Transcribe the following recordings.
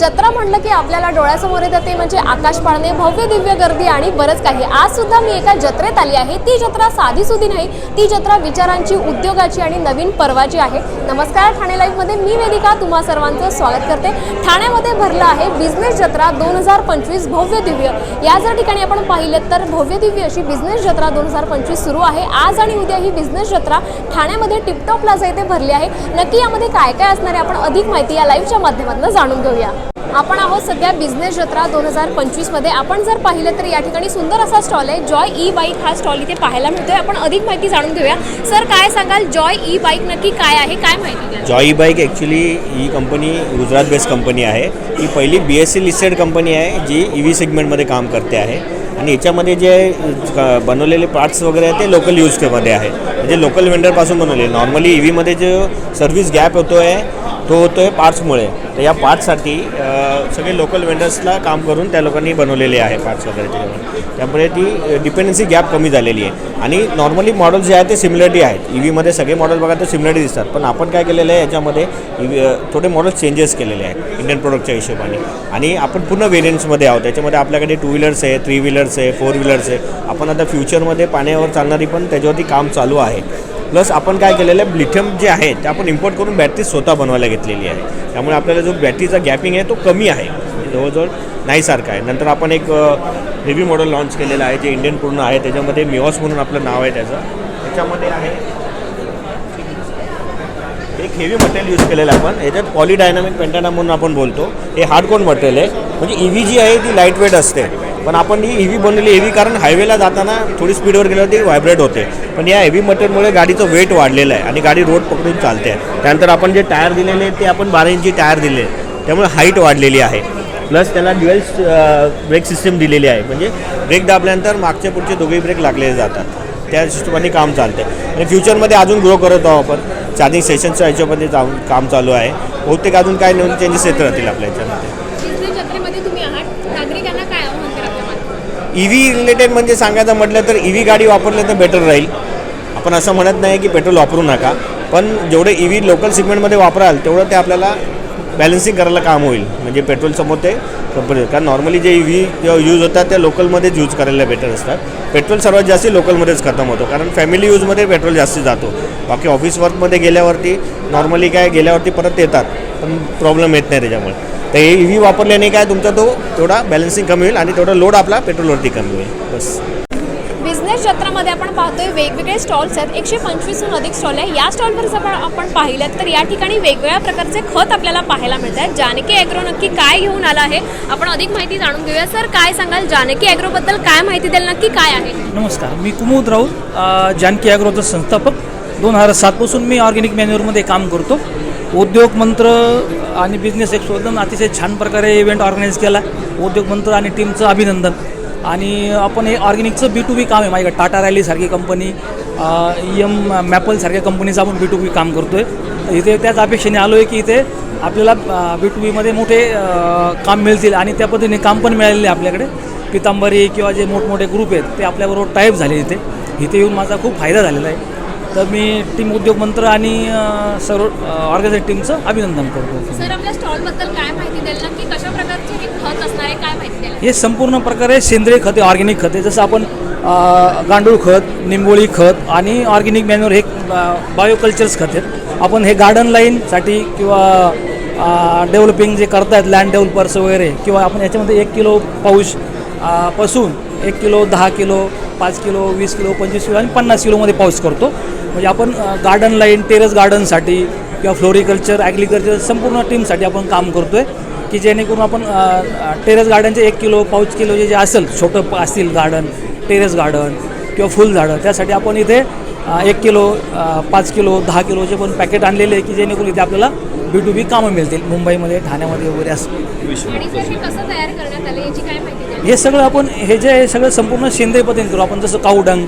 जत्रा म्हणलं की आपल्याला डोळ्यासमोर येतं ते म्हणजे आकाश पाळणे भव्य दिव्य गर्दी आणि बरंच काही. आज सुद्धा मी एका जत्रेत आली आहे. ती जत्रा साधी सुधी नाही. ती जत्रा विचारांची उद्योगाची आणि नवीन पर्वाची आहे. नमस्कार ठाणे लाईव्हमध्ये मी वेदिका. तुम्हा सर्वांचं स्वागत करते. ठाण्यामध्ये भरलं आहे बिझनेस जत्रा दोन हजार पंचवीस भव्य दिव्य. या जर ठिकाणी आपण पाहिलं तर भव्य दिव्य अशी बिझनेस जत्रा दोन हजार पंचवीस सुरू आहे. आज आणि उद्या ही बिझनेस जत्रा ठाण्यामध्ये टिपटॉप प्लाझा येथे भरली आहे. नक्की यामध्ये काय काय असणार आहे? आपण अधिक माहिती या लाईव्हच्या माध्यमातून जाणून घेऊया. आपण आहोत सध्या बिझनेस जत्रा दोन हजार पंचवीसमध्ये. आपण जर पाहिलं तर या ठिकाणी सुंदर असा स्टॉल आहे. जॉय ई बाईक हा स्टॉल इथे पाहायला मिळतोय. आपण अधिक माहिती जाणून घेऊया. सर काय सांगाल? जॉय ई बाईक नक्की काय आहे? काय माहिती जॉय ई बाईक ॲक्च्युली ही कंपनी गुजरात बेस्ड कंपनी आहे. ही पहिली B S E listed company आहे जी ई व्ही सेगमेंटमध्ये काम करते आहे. आणि याच्यामध्ये जे बनवलेले पार्ट्स वगैरे आहे ते लोकल यूजमध्ये आहे. म्हणजे लोकल वेंडरपासून बनवले नॉर्मली ई व्हीमध्ये जो सर्व्हिस गॅप होतो आहे तो होतो आहे पार्ट्समुळे. तर या पार्ट्ससाठी सगळे लोकल वेंडर्सला काम करून त्या लोकांनी बनवलेले आहे पार्ट्स वगैरे त्यामुळे ती डिपेंडन्सी गॅप कमी झालेली आहे. आणि नॉर्मली मॉडेल्स जे आहेत ते सिमिलरिटी आहेत. ई व्हीमध्ये सगळे मॉडेल बघा तर सिमिलरिटी दिसतात. पण आपण काय केलेलं आहे याच्यामध्ये EV थोडे मॉडेल चेंजेस केलेले आहेत इंडियन प्रोडक्टच्या हिशोबाने. आणि आपण पूर्ण वेरियंट्समध्ये आहोत. त्याच्यामध्ये आपल्याकडे टू व्हीलर्स आहे थ्री व्हीलर्स आहे फोर व्हीलर्स आहे. आपण आता फ्युचरमध्ये पाण्यावर चालणारी पण त्याच्यावरती काम चालू आहे. प्लस आपण काय केलेलं आहे लिथियम जे आहे ते आपण इम्पोर्ट करून बॅटरी स्वतः बनवायला घेतलेली आहे. त्यामुळे आपल्याला जो बॅटरीचा गॅपिंग आहे तो कमी आहे. म्हणजे जवळजवळ नाहीसारखा आहे. नंतर आपण एक हेवी मॉडेल लॉन्च केलेलं आहे जे इंडियन पूर्ण आहे त्याच्यामध्ये मिवॉस म्हणून आपलं नाव आहे त्याचं. त्याच्यामध्ये आहे एक हेवी मटेरियल यूज केलेलं आहे आपण. याच्यात पॉलिडायनामिक पेंटाना म्हणून आपण बोलतो. हे हार्डकोन मटेरियल आहे. म्हणजे ई व्ही जी आहे ती लाइट वेट असते. पण आपण ही हेवी व्ही बनवली हेवी कारण हायवेला जाताना थोडी स्पीडवर गेल्यावर ती व्हायब्रेट होते. पण या हेवी मटेरियलमुळे गाडीचं वेट वाढलेलं आहे आणि गाडी रोड पकडून चालते. त्यानंतर आपण जे टायर दिलेले ते आपण बारा इंची टायर दिले. त्यामुळे हाईट वाढलेली आहे. प्लस त्याला ड्युएल ब्रेक सिस्टीम दिलेली आहे. म्हणजे ब्रेक दाबल्यानंतर मागचे पुढचे दोघेही ब्रेक लागलेले जातात. त्या हिशोबाने काम चालते. आणि फ्युचरमध्ये अजून ग्रो करत आहोत आपण. चार्जिंग सेशनच्या ह्याच्यामध्ये जाऊन काम चालू आहे. बहुतेक अजून काय नवीन चेंजेस येत राहतील आपल्या याच्यामध्ये बिझनेस जत्रेमध्ये तुम्ही आहात नागरिकांना काय आव्हान कराल त्या माध्यमातून? ई व्ही रिलेटेड म्हणजे सांगायचं म्हटलं तर ई व्ही गाडी वापरली तर बेटर राहील. आपण असं म्हणत नाही की पेट्रोल वापरू नका पण जेवढे ई व्ही लोकल सिगमेंटमध्ये वापराल तेवढं ते आपल्याला बॅलन्सिंग करायला काम होईल. म्हणजे पेट्रोलसमोर ते कंपनी कारण नॉर्मली जे ई व्ही यूज होतात त्या लोकलमध्येच यूज करायला बेटर असतात. पेट्रोल सर्वात जास्त लोकलमध्येच खतम होतो कारण फॅमिली यूजमध्ये पेट्रोल जास्त जातो. बाकी ऑफिस वर्कमध्ये गेल्यावरती नॉर्मली काय गेल्यावरती परत येतात. पण प्रॉब्लेम येत नाही त्याच्यामुळे. तर हे ई व्ही वापरल्याने काय तुमचा तो तेवढा बॅलन्सिंग कमी होईल आणि तेवढा लोड आपला पेट्रोलवरती कमी होईल. बस. बिझनेस जत्रामध्ये आपण पाहतोय वेगवेगळे स्टॉल्स आहेत. एकशे पंचवीसहून अधिक स्टॉल आहे. या स्टॉलवर जर आपण पाहिलं तर या ठिकाणी वेगवेगळ्या प्रकारचे खत आपल्याला पाहायला मिळत आहेत जानकी ॲग्रो नक्की काय घेऊन आला आहे? आपण अधिक माहिती जाणून घेऊया. सर काय सांगाल? जानकी ॲग्रोबद्दल काय माहिती द्याल? नक्की काय आहे? नमस्कार. मी कुमुद राऊत जानकी ॲग्रोचा संस्थापक. दोन हजार सातपासून मी ऑर्गॅनिक मॅन्युअरमध्ये काम करतो. उद्योग मंत्र आणि बिझनेस एक्सपोदन अतिशय छान प्रकारे इव्हेंट ऑर्गनाईज केला. उद्योग मंत्र आणि टीमचं अभिनंदन. आणि आपण हे ऑर्गॅनिकचं बी टू बी काम आहे. माझ्याकडे टाटा रॅलीसारखी कंपनी एम मॅपलसारख्या कंपनीचं आपण बी टू बी काम करतो आहे इथे त्याच अपेक्षेने आलो आहे की इथे आपल्याला बी टू बीमध्ये मोठे काम मिळतील आणि त्या पद्धतीने काम पण मिळालेले आहे आपल्याकडे. पितांबरी किंवा जे मोठमोठे ग्रुप आहेत ते आपल्याबरोबर टाईप झाले इथे. इथे येऊन माझा खूप फायदा झालेला आहे. तर मी टीम उद्योग मंत्र आणि सर्व ऑर्गनायझेट टीमचं अभिनंदन करतो. सर आपल्या स्टॉलबद्दल काय माहिती द्याल नक्की कशा प्रकारचे हे खत असणार आहे काय माहिती द्याल? हे संपूर्ण प्रकारे सेंद्रिय खते ऑर्गॅनिक खते जसं आपण गांडूळ खत निंबोळी खत आणि ऑर्गॅनिक मॅन्युअर हे बायोकल्चर्स खत आहेत. आपण हे गार्डन लाईनसाठी किंवा डेव्हलपिंग जे करतायत लँड डेव्हलपर्स वगैरे किंवा आपण याच्यामध्ये एक किलो पाऊसपासून एक किलो दहा किलो पाच किलो वीस किलो पंचवीस किलो आणि पन्नास किलोमध्ये पाऊस करतो. म्हणजे आपण गार्डन लाईन टेरेस गार्डनसाठी किंवा फ्लोरिकल्चर ॲग्रिकल्चर संपूर्ण टीमसाठी आपण काम करतो आहे की जेणेकरून आपण टेरेस गार्डनचे एक किलो पाऊच किलो जे जे असेल छोटं प- असतील गार्डन टेरेस गार्डन किंवा फुलझाडं त्यासाठी आपण इथे एक किलो पाच किलो दहा किलोचे पण पॅकेट आणलेले आहे की जेणेकरून इथे आपल्याला बी टू बी कामं मिळतील मुंबईमध्ये ठाण्यामध्ये वगैरे असं. हे हे सगळं आपण हे जे आहे सगळं संपूर्ण सेंद्रिय पद्धतीने करू. आपण जसं कावडंग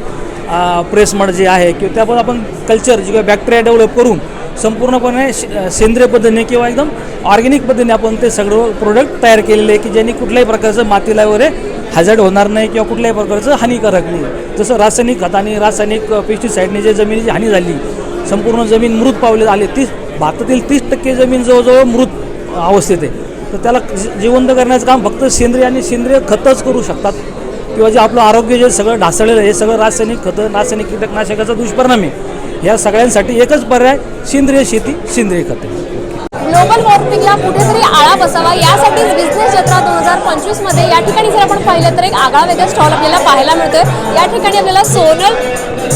प्रेसमड जे आहे किंवा त्यावर आपण कल्चर जे किंवा बॅक्टेरिया डेव्हलप करून संपूर्णपणे सेंद्रिय पद्धतीने किंवा एकदम ऑर्गॅनिक पद्धतीने आपण ते सगळं प्रोडक्ट तयार केलेले आहे की ज्यांनी कुठल्याही प्रकारचं मातीला वगैरे हॅझर्ड होणार नाही किंवा कुठल्याही प्रकारचं हानिकारक नाही. जसं रासायनिक खताने रासायनिक पेस्टिसाईडने जे जमिनीची हानी झाली संपूर्ण जमीन मृत पावले आले तीस भारतातील तीस टक्के जमीन जवळजवळ मृत अवस्थेत आहे. तर त्याला जिवंत करण्याचं काम फक्त सेंद्रिय आणि सेंद्रिय खतच करू शकतात. किंवा जे आपलं आरोग्य जे सगळं ढासळलेलं आहे हे सगळं रासायनिक खतं रासायनिक कीटकनाशकाचा दुष्परिणाम आहे. ह्या सगळ्यांसाठी एकच पर्याय सेंद्रिय शेती सेंद्रिय खते. ग्लोबल वॉर्मिंगला कुठेतरी आळा बसावा यासाठीच बिझनेस जत्रा दोन हजार पंचवीसमध्ये या ठिकाणी जर आपण पाहिलं तर एक आगळा वेगळा स्टॉल आपल्याला पाहायला मिळतोय. या ठिकाणी आपल्याला सोलर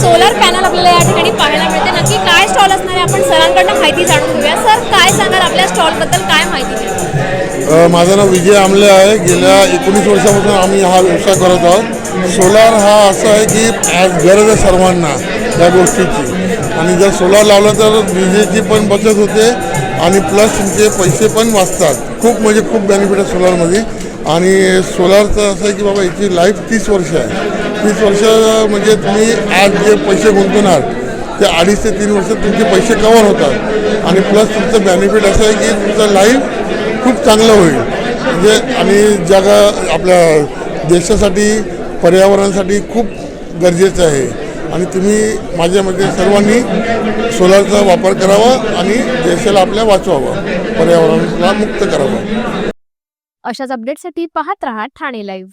सोलर पॅनल आपल्याला या ठिकाणी पाहायला मिळते नक्की काय स्टॉल असणार आहे आपण सरांकडनं माहिती जाणून घेऊया. सर काय सांगाल आपल्या स्टॉलबद्दल काय माहिती माझं नाव विजय आमले आहे. गेल्या एकोणीस वर्षापासून आम्ही हा व्यवसाय करत आहोत. सोलार हा असं आहे की आज गरज आहे सर्वांना या गोष्टीची. आणि जर सोलार लावलं तर विजेची पण बचत होते. आणि प्लस तुमचे पैसे पण वाचतात. खूप म्हणजे खूप बेनिफिट आहे सोलारमध्ये आणि सोलारचं असं आहे की बाबा याची लाईफ तीस वर्ष आहे. तीस वर्ष म्हणजे तुम्ही आज जे पैसे गुंतवणार ते अडीच ते तीन वर्ष तुमचे पैसे कवर होतात. आणि प्लस तुमचं बेनिफिट असं आहे की तुमचं लाईफ खूप चांगलं होईल. म्हणजे आणि जगा आपल्या देशासाठी पर्यावरणासाठी खूप गरजेचं आहे. आणि तुम्ही माझ्या मते सर्वांनी सोलारचा वापर करावा आणि देशाला आपल्या वाचवावं पर्यावरणाला मुक्त करावं. अशाच अपडेटसाठी पाहत रहा ठाणे लाईव्ह